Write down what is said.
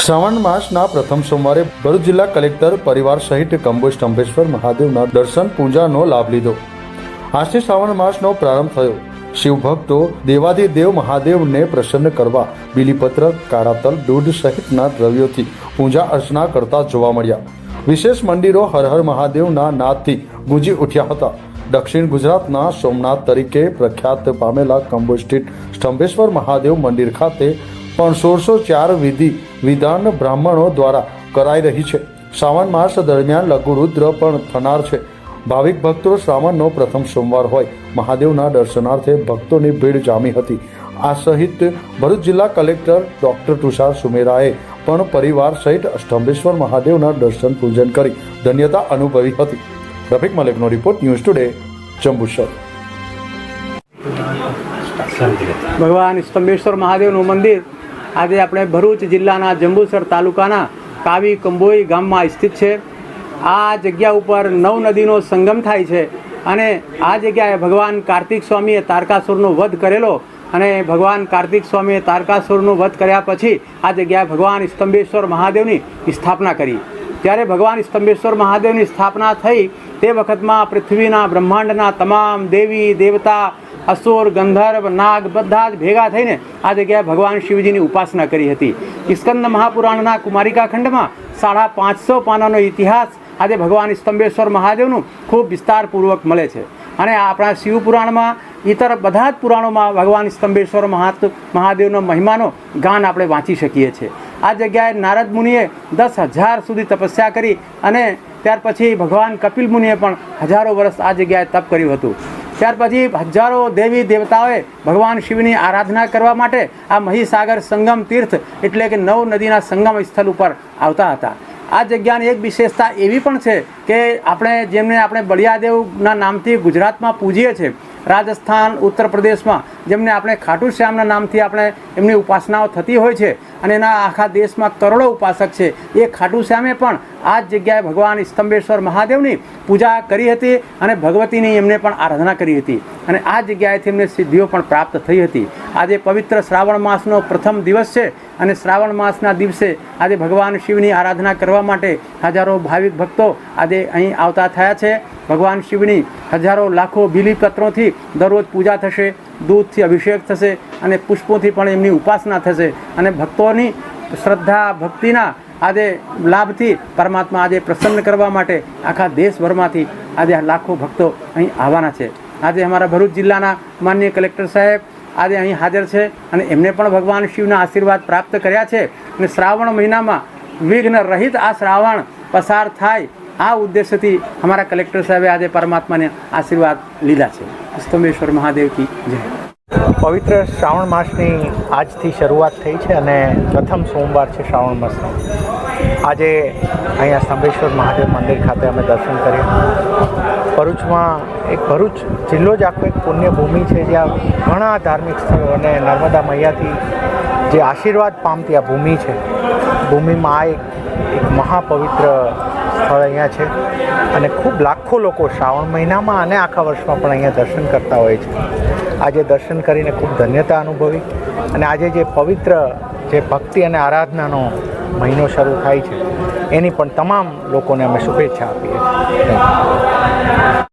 શ્રાવણ માસના પ્રથમ સોમવારે ભરૂચ જિલ્લા કલેક્ટર પરિવાર સહિત કંબોજ સ્તંભેશ્વર મહાદેવના દર્શન, પૂજાનો લાભ લીધો. આજથી શ્રાવણ માસનો પ્રારંભ થયો. શિવ ભક્તો દેવાધિદેવ મહાદેવને પ્રસન્ન કરવા બીલીપત્ર કાળાતલ દૂધ સહિતના દ્રવ્યોથી પૂજા અર્ચના કરતા જોવા મળ્યા. વિશેષ મંદિરો હર હર મહાદેવના નાદથી ગુંજી ઉઠ્યા હતા. દક્ષિણ ગુજરાતના સોમનાથ તરીકે પ્રખ્યાત પામેલા કંબોજ સ્થિત સ્તંભેશ્વર મહાદેવ મંદિર ખાતે પણ સોળસો ચાર વિધિ વિધાન બ્રાહ્મણો દ્વારા કરાઈ રહી છે. શ્રાવણ માસ દરમિયાન લઘુરુદ્ર પણ થનાર છે. ભાવિક ભક્તો શ્રાવણનો પ્રથમ સોમવાર હોય. મહાદેવના દર્શનાર્થે ભક્તોની ભીડ જામી હતી. આ સહિત ભરૂચ જિલ્લા કલેક્ટર ડોક્ટર તુષાર સુમેરાએ પણ પરિવાર સહિત સ્તંભેશ્વર મહાદેવના દર્શન પૂજન કરી ધન્યતા અનુભવી હતી. રફિક મલેકનો રિપોર્ટ ન્યૂઝ ટુડે જંબુસર ભગવાન સ્તંભેશ્વર મહાદેવનું મંદિર આજે આપણે ભરૂચ જિલ્લાના જંબુસર તાલુકાના કાવી કંબોઈ ગામમાં સ્થિત છે. આ જગ્યા ઉપર નવ નદીનો સંગમ થાય છે અને આ જગ્યાએ ભગવાન કાર્તિક સ્વામીએ તારકાસુરનો વધ કરેલો અને ભગવાન કાર્તિક સ્વામીએ તારકાસુરનો વધ કર્યા પછી આ જગ્યાએ ભગવાન સ્તંભેશ્વર મહાદેવની સ્થાપના કરી. ત્યારે ભગવાન સ્તંભેશ્વર મહાદેવની સ્થાપના થઈ તે વખતમાં પૃથ્વીના બ્રહ્માંડના તમામ દેવી, દેવતા અસુર, ગંધર્વ, નાગ બધા જ ભેગા થઈને આ જગ્યાએ ભગવાન શિવજીની ઉપાસના કરી હતી. સ્કંદ મહાપુરાણના કુમારિકા ખંડમાં સાડા પાંચસો પાનાનો ઇતિહાસ આજે ભગવાન સ્તંભેશ્વર મહાદેવનું ખૂબ વિસ્તારપૂર્વક મળે છે. અને આપણા શિવ પુરાણમાં ઇતર બધા જ પુરાણોમાં ભગવાન સ્તંભેશ્વર મહાત, મહાદેવનો મહિમાનો ગાન આપણે વાંચી શકીએ છીએ આ જગ્યાએ નારદ મુનિએ દસ હજાર સુધી તપસ્યા કરી અને ત્યાર પછી ભગવાન કપિલ મુનિએ પણ હજારો વર્ષ આ જગ્યાએ તપ કર્યું હતું. ત્યાર પછી હજારો દેવી દેવતાઓએ ભગવાન શિવની આરાધના કરવા માટે આ મહીસાગર સંગમ તીર્થ એટલે કે નવ નદીના સંગમ સ્થળ ઉપર આવતા હતા. આ જગ્યાની એક વિશેષતા એવી પણ છે કે આપણે જેમને આપણે બળિયાદેવના નામથી ગુજરાતમાં પૂજીએ છીએ, રાજસ્થાન, ઉત્તર પ્રદેશમાં જેમને આપણે ખાટુ શ્યામના નામથી આપણે એમની ઉપાસનાઓ થતી હોય છે અને એના આખા દેશમાં કરોડો ઉપાસક છે. એ ખાટુ શ્યામે પણ આ જ જગ્યાએ ભગવાન સ્તંભેશ્વર મહાદેવની પૂજા કરી હતી અને ભગવતીની એમને પણ આરાધના કરી હતી. અને આ જગ્યાએથી એમને સિદ્ધિઓ પણ પ્રાપ્ત થઈ હતી. આજે પવિત્ર શ્રાવણ માસનો પ્રથમ દિવસ છે અને શ્રાવણ માસના દિવસે આજે ભગવાન શિવની આરાધના કરવા માટે હજારો ભાવિક ભક્તો આજે અહીં આવતા થયા છે. ભગવાન શિવની હજારો લાખો બીલીપત્રોથી દરરોજ પૂજા થશે. દૂધથી અભિષેક થશે અને પુષ્પોથી પણ એમની ઉપાસના થશે. અને ભક્તોની શ્રદ્ધા, ભક્તિના આજે લાભથી પરમાત્મા આજે પ્રસન્ન કરવા માટે આખા દેશભરમાંથી આજે લાખો ભક્તો અહીં આવવાના છે. આજે અમારા ભરૂચ જિલ્લાના માન્ય કલેક્ટર સાહેબ આજે અહીં હાજર છે અને એમને પણ ભગવાન શિવના આશીર્વાદ પ્રાપ્ત કર્યા છે. અને શ્રાવણ મહિનામાં વિઘ્ન રહિત આ શ્રાવણ પસાર થાય આ ઉદ્દેશ્યથી અમારા કલેક્ટર સાહેબે આજે પરમાત્માને આશીર્વાદ લીધા છે. સ્તંભેશ્વર મહાદેવ કી જય. પવિત્ર શ્રાવણ માસની આજથી શરૂઆત થઈ છે અને પ્રથમ સોમવાર છે શ્રાવણ માસનો. આજે અહીંયા સ્તંભેશ્વર મહાદેવ મંદિર ખાતે અમે દર્શન કર્યા ભરૂચમાં એક ભરૂચ જિલ્લો જ આખો એક પુણ્યભૂમિ છે જ્યાં ઘણા ધાર્મિક સ્થળો અને નર્મદા મૈયાથી જે આશીર્વાદ પામતી આ ભૂમિ છે. ભૂમિમાં આ એક મહાપવિત્ર સ્થળ અહીંયા છે અને ખૂબ લાખો લોકો શ્રાવણ મહિનામાં અને આખા વર્ષમાં પણ અહીંયા દર્શન કરતા હોય છે આજે દર્શન કરીને ખૂબ ધન્યતા અનુભવી અને આજે જે પવિત્ર જે ભક્તિ અને આરાધનાનો મહિનો શરૂ થાય છે, એની પણ તમામ લોકોને અમે શુભેચ્છા આપીએ છીએ.